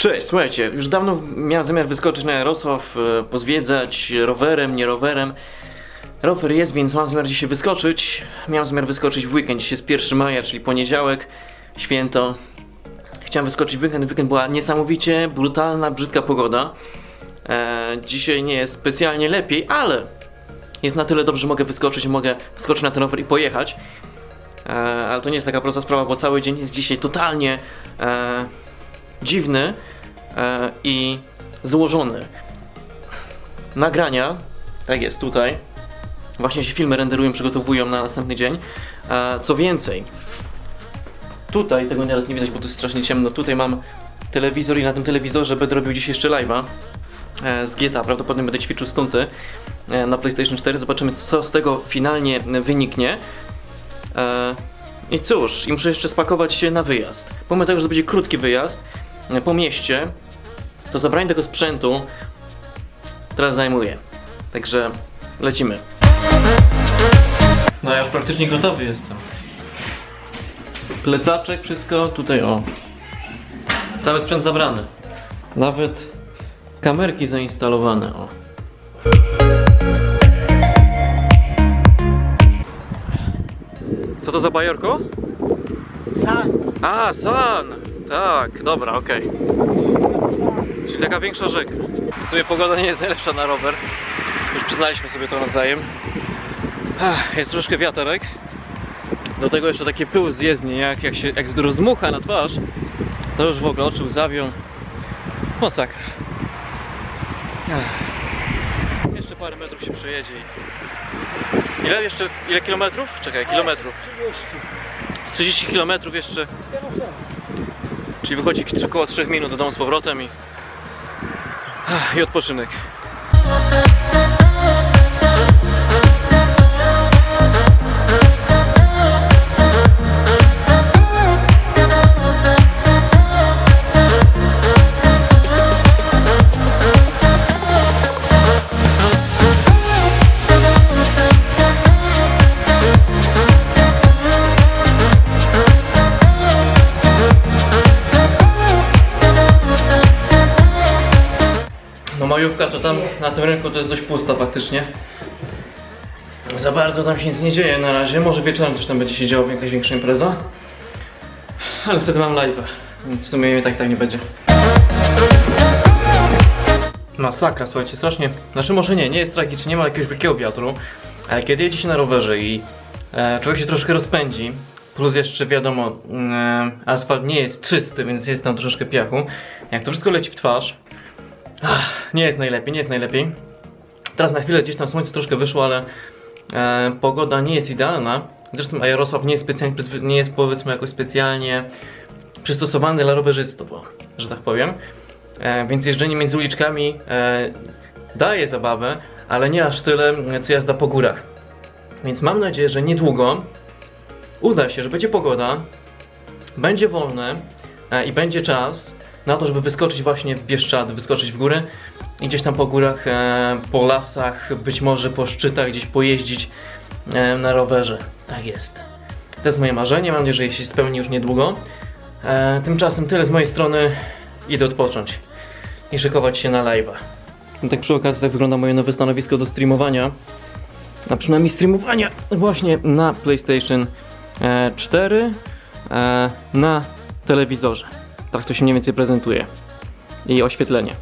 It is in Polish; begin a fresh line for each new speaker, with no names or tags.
Cześć, słuchajcie, już dawno miałem zamiar wyskoczyć na Jarosław, e, pozwiedzać rowerem, nie rowerem. Rower jest, więc mam zamiar dzisiaj wyskoczyć. Miałem zamiar wyskoczyć w weekend, dzisiaj jest 1 maja, czyli poniedziałek, święto. Chciałem wyskoczyć w weekend, weekend była niesamowicie brutalna, brzydka pogoda. E, dzisiaj nie jest specjalnie lepiej, ale jest na tyle dobrze, że mogę wyskoczyć, mogę wskoczyć na ten rower i pojechać. E, ale to nie jest taka prosta sprawa, bo cały dzień jest dzisiaj totalnie e, dziwny e, i złożony. Nagrania, tak jest tutaj, właśnie się filmy renderują, przygotowują na następny dzień. E, co więcej, tutaj, tego nieraz nie widać, bo tu jest strasznie ciemno, tutaj mam telewizor i na tym telewizorze będę robił dziś jeszcze live'a e, z GTA, prawdopodobnie będę ćwiczył stunty e, na PlayStation 4, zobaczymy co z tego finalnie wyniknie. E, I cóż, i muszę jeszcze spakować się na wyjazd. Pomimo tego, że to będzie krótki wyjazd po mieście, to zabranie tego sprzętu teraz zajmuje. Także lecimy. No ja już praktycznie gotowy jestem. Plecaczek, wszystko tutaj o. Cały sprzęt zabrany. Nawet kamerki zainstalowane, o. Co to za bajorko?
San.
A, San! Tak, dobra, okej. Czyli taka większa rzeka. W sumie pogoda nie jest najlepsza na rower. Już przyznaliśmy sobie to nawzajem. Jest troszkę wiaterek. Do tego jeszcze takie pył z jezdni, jak, jak się jak rozdmucha na twarz, to już w ogóle oczy łzawią. Masakra. Jeszcze parę metrów się przejedzie i... Ile jeszcze, ile kilometrów? Czekaj, kilometrów.
30.
Z 30 km jeszcze, czyli wychodzi około 3 minut do domu z powrotem i, i odpoczynek. Majówka to tam na tym rynku to jest dość pusta faktycznie. Za bardzo tam się nic nie dzieje na razie. Może wieczorem coś tam będzie się działo, jakaś większa impreza. Ale wtedy mam live'a, więc w sumie mnie tak tak nie będzie. Masakra, słuchajcie, strasznie. Znaczy może nie, nie jest tragicznie, nie ma jakiegoś wielkiego wiatru. Ale kiedy jedzie się na rowerze i e, człowiek się troszkę rozpędzi, plus jeszcze wiadomo, e, asfalt nie jest czysty, więc jest tam troszeczkę piachu. Jak to wszystko leci w twarz, Ach, nie jest najlepiej, nie jest najlepiej. Teraz na chwilę gdzieś tam słońce troszkę wyszło, ale e, pogoda nie jest idealna. Zresztą Jarosław nie jest specjalnie, nie jest powiedzmy jakoś specjalnie przystosowany dla rowerzystów, że tak powiem. E, więc jeżdżenie między uliczkami e, daje zabawę, ale nie aż tyle co jazda po górach. Więc mam nadzieję, że niedługo uda się, że będzie pogoda, będzie wolne e, i będzie czas na to, żeby wyskoczyć właśnie w Bieszczady, wyskoczyć w górę i gdzieś tam po górach, e, po lasach, być może po szczytach gdzieś pojeździć e, na rowerze. Tak jest. To jest moje marzenie, mam nadzieję, że się spełni już niedługo. E, tymczasem tyle z mojej strony, idę odpocząć i szykować się na live'a. No tak przy okazji tak wygląda moje nowe stanowisko do streamowania. A przynajmniej streamowania właśnie na PlayStation e, 4 e, na telewizorze. Tak to się mniej więcej prezentuje. I oświetlenie.